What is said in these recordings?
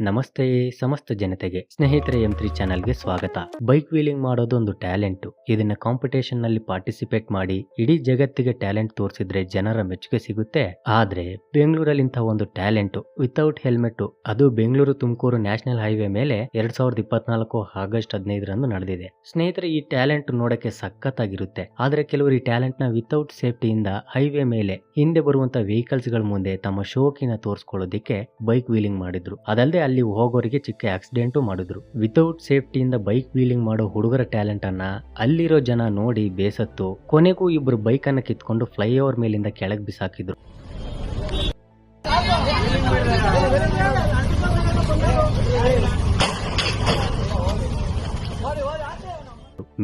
ನಮಸ್ತೆ ಸಮಸ್ತ ಜನತೆಗೆ, ಸ್ನೇಹಿತರೆ ಎಂ ತ್ರೀ ಚಾನಲ್ಗೆ ಸ್ವಾಗತ. ಬೈಕ್ ವೀಲಿಂಗ್ ಮಾಡೋದು ಒಂದು ಟ್ಯಾಲೆಂಟ್. ಇದನ್ನ ಕಾಂಪಿಟೇಷನ್ನಲ್ಲಿ ಪಾರ್ಟಿಸಿಪೇಟ್ ಮಾಡಿ ಇಡೀ ಜಗತ್ತಿಗೆ ಟ್ಯಾಲೆಂಟ್ ತೋರಿಸಿದ್ರೆ ಜನರ ಮೆಚ್ಚುಗೆ ಸಿಗುತ್ತೆ. ಆದ್ರೆ ಬೆಂಗಳೂರಲ್ಲಿ ಇಂಥ ಒಂದು ಟ್ಯಾಲೆಂಟು ವಿತೌಟ್ ಹೆಲ್ಮೆಟ್ ಅದು ಬೆಂಗಳೂರು ತುಮಕೂರು ನ್ಯಾಷನಲ್ ಹೈವೇ ಮೇಲೆ ಎರಡ್ ಸಾವಿರದ ಇಪ್ಪತ್ನಾಲ್ಕು ಆಗಸ್ಟ್ ಹದಿನೈದರಂದು ನಡೆದಿದೆ. ಸ್ನೇಹಿತರೆ, ಈ ಟ್ಯಾಲೆಂಟ್ ನೋಡಕ್ಕೆ ಸಖತ್ತಾಗಿರುತ್ತೆ. ಆದ್ರೆ ಕೆಲವರು ಈ ಟ್ಯಾಲೆಂಟ್ನ ವಿತೌಟ್ ಸೇಫ್ಟಿಯಿಂದ ಹೈವೇ ಮೇಲೆ ಹಿಂದೆ ಬರುವಂತ ವೆಹಿಕಲ್ಸ್ಗಳ ಮುಂದೆ ತಮ್ಮ ಶೋಕಿನ ತೋರಿಸ್ಕೊಳ್ಳೋದಿಕ್ಕೆ ಬೈಕ್ ವೀಲಿಂಗ್ ಮಾಡಿದ್ರು. ಅದಲ್ಲದೆ ಅಲ್ಲಿ ಹೋಗೋರಿಗೆ ಚಿಕ್ಕ ಆಕ್ಸಿಡೆಂಟು ಮಾಡಿದ್ರು. ವಿತೌಟ್ ಸೇಫ್ಟಿಯಿಂದ ಬೈಕ್ ವೀಲಿಂಗ್ ಮಾಡೋ ಹುಡುಗರ ಟ್ಯಾಲೆಂಟ್ ಅನ್ನ ಅಲ್ಲಿರೋ ಜನ ನೋಡಿ ಬೇಸತ್ತು. ಕೊನೆಗೂ ಇಬ್ರು ಬೈಕ್ ಅನ್ನ ಕಿತ್ಕೊಂಡು ಫ್ಲೈಓವರ್ ಮೇಲಿಂದ ಕೆಳಗೆ ಬಿಸಾಕಿದ್ರು.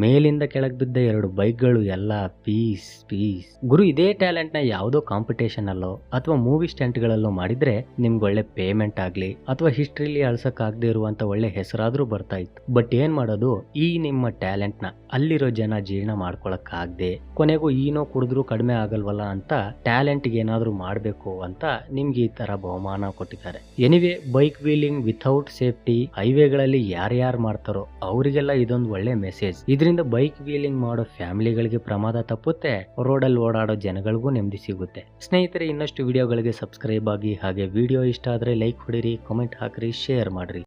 ಮೇಲಿಂದ ಕೆಳಗೆ ಬಿದ್ದ ಎರಡು ಬೈಕ್ಗಳು ಎಲ್ಲ ಪೀಸ್ ಪೀಸ್. ಗುರು, ಇದೇ ಟ್ಯಾಲೆಂಟ್ನ ಯಾವುದೋ ಕಾಂಪಿಟೇಷನ್ ಅಲ್ಲೋ ಅಥವಾ ಮೂವಿ ಸ್ಟೆಂಟ್ಗಳಲ್ಲೋ ಮಾಡಿದ್ರೆ ನಿಮ್ಗೆ ಒಳ್ಳೆ ಪೇಮೆಂಟ್ ಆಗಲಿ ಅಥವಾ ಹಿಸ್ಟ್ರಿಲಿ ಅಳ್ಸಕ್ ಇರುವಂಥ ಒಳ್ಳೆ ಹೆಸರಾದರೂ ಬರ್ತಾ ಇತ್ತು. ಬಟ್ ಏನು ಮಾಡೋದು, ಈ ನಿಮ್ಮ ಟ್ಯಾಲೆಂಟ್ನ ಅಲ್ಲಿರೋ ಜನ ಜೀರ್ಣ ಮಾಡ್ಕೊಳಕ್ಕಾಗದೆ, ಕೊನೆಗೂ ಈನೋ ಕುಡಿದ್ರೂ ಕಡಿಮೆ ಆಗಲ್ವಲ್ಲ ಅಂತ ಟ್ಯಾಲೆಂಟ್ ಏನಾದರೂ ಮಾಡಬೇಕು ಅಂತ ನಿಮ್ಗೆ ಈ ತರ ಬಹುಮಾನ ಕೊಟ್ಟಿದ್ದಾರೆ. Anyway, bike wheeling without safety ಹೈವೇಗಳಲ್ಲಿ ಯಾರ್ಯಾರು ಮಾಡ್ತಾರೋ ಅವರಿಗೆಲ್ಲ ಇದೊಂದು ಒಳ್ಳೆ ಮೆಸೇಜ್. ಇದರಿಂದ ಬೈಕ್ ವೀಲಿಂಗ್ ಮಾಡೋ ಫ್ಯಾಮಿಲಿಗಳಿಗೆ ಪ್ರಮಾದ ತಪ್ಪುತ್ತೆ ರೋಡಲ್ಲಿ ಓಡಾಡೋ ಜನಗಳಿಗೂ ನೆಮ್ಮದಿ ಸಿಗುತ್ತೆ. ಸ್ನೇಹಿತರೆ, ಇನ್ನಷ್ಟು ವಿಡಿಯೋಗಳಿಗೆ ಸಬ್ಸ್ಕ್ರೈಬ್ ಆಗಿ ಹಾಗೆ ವಿಡಿಯೋ ಇಷ್ಟ ಆದ್ರೆ ಲೈಕ್ ಹೊಡಿರಿ ಕಾಮೆಂಟ್ ಹಾಕ್ರಿ ಶೇರ್ ಮಾಡ್ರಿ.